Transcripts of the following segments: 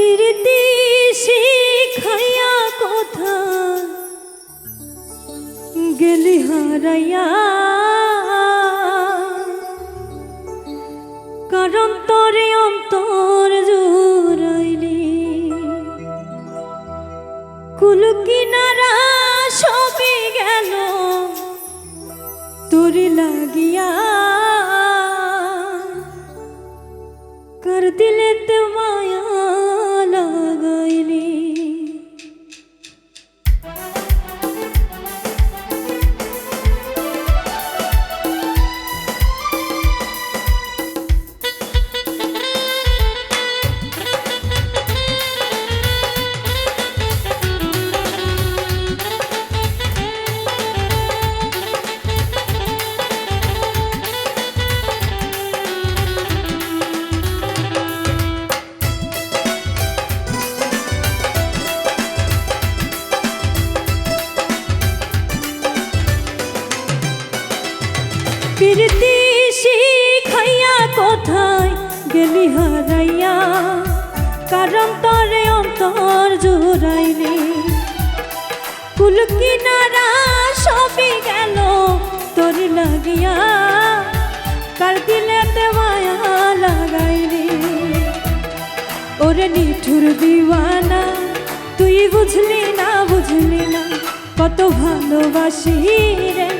প্রীতি শিখাইয়া কথা। গেলি হারাইয়া কারণ তরে অন্তর জুড়াইলি। কুল কিনারা সবই গেল তোরে লাগিয়া। কর দিলে তে প্রীতি শিখাইয়া কোথায় গেলি হারাইয়া? কারণ তরে অন্তর জোড়াইলি। কুল কিনারা সবই গেল তোর লাগিয়া। কার দিলেতে মায়া লাগাইলি? ওরে নিঠুর দিওয়ানা, তুই বুঝলি না বুঝলি না, কত ভালোবাসি রে।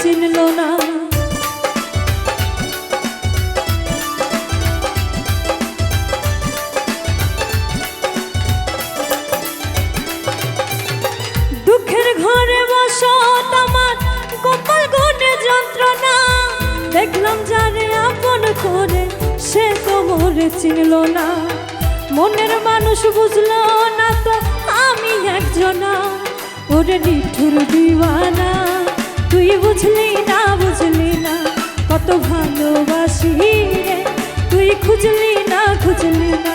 চিনল না। দুঃখের ঘরে বসত আমার কপাল গুনে যন্ত্রণা। দেখলাম যারে আপন করে, সে তো মোরে চিনল না। মনের মানুষ বুঝলো না তো আমি একজনা, ওরে নিঠুর দিওয়ানা। তুই বুঝলি না বুঝলি না কত ভালোবাসি রে। তুই খুঁজলি না খুঁজলি না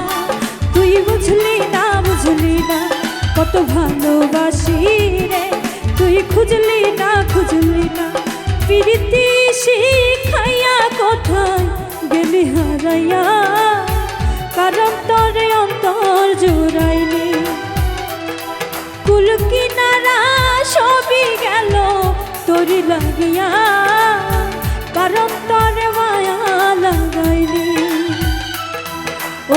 তুই বুঝলি না বুঝলি না, কত ভালোবাসি রে। তুই খুঁজলি না খুঁজলি না, প্রীতি শিখাইয়া কোথায় গেলি হার হারাইয়া? কারণ তরে অন্তর জুড়াইনি। কুল কিনারা সবই গেল তোরি লাগিয়া। কারণ তরে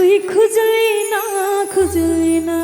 তুই খুঁজলি না খুঁজলি না।